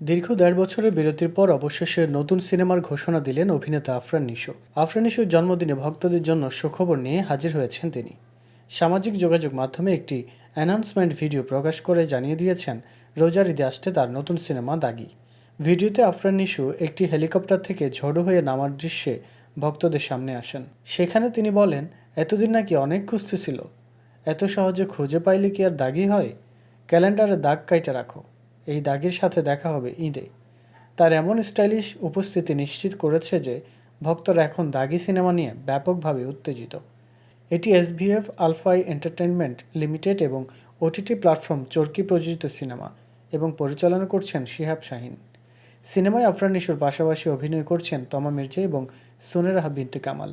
দীর্ঘ দেড় বছরের বিরতির পর অবশেষে নতুন সিনেমার ঘোষণা দিলেন অভিনেতা আফরান নিশো। আফরান নিশোর জন্মদিনে ভক্তদের জন্য সুখবর নিয়ে হাজির হয়েছেন তিনি। সামাজিক যোগাযোগ মাধ্যমে একটি অ্যানাউন্সমেন্ট ভিডিও প্রকাশ করে জানিয়ে দিয়েছেন, রোজার ঈদে আসতে তার নতুন সিনেমা দাগি। ভিডিওতে আফরান নিশু একটি হেলিকপ্টার থেকে ঝড়ো হয়ে নামার দৃশ্যে ভক্তদের সামনে আসেন। সেখানে তিনি বলেন, এতদিন নাকি অনেক খুঁজতে ছিল। এত সহজে খুঁজে পাইলে কি আর দাগি হয়? ক্যালেন্ডারে দাগ কাইটা রাখো। এই দাগের সাথে দেখা হবে ঈদে। তার এমন স্টাইলিশ উপস্থিতি নিশ্চিত করেছে যে, ভক্তরা এখন দাগি সিনেমা নিয়ে ব্যাপকভাবে উত্তেজিত। এটি SVF alpha i entertainment limited এবং ওটিটি প্ল্যাটফর্ম চরকি প্রযোজিত সিনেমা এবং পরিচালনা করছেন শিহাব শাহিন। সিনেমায় আফরান পাশাপাশি অভিনয় করছেন তমা মির্জা এবং সোনেরাহা বিনতে কামাল।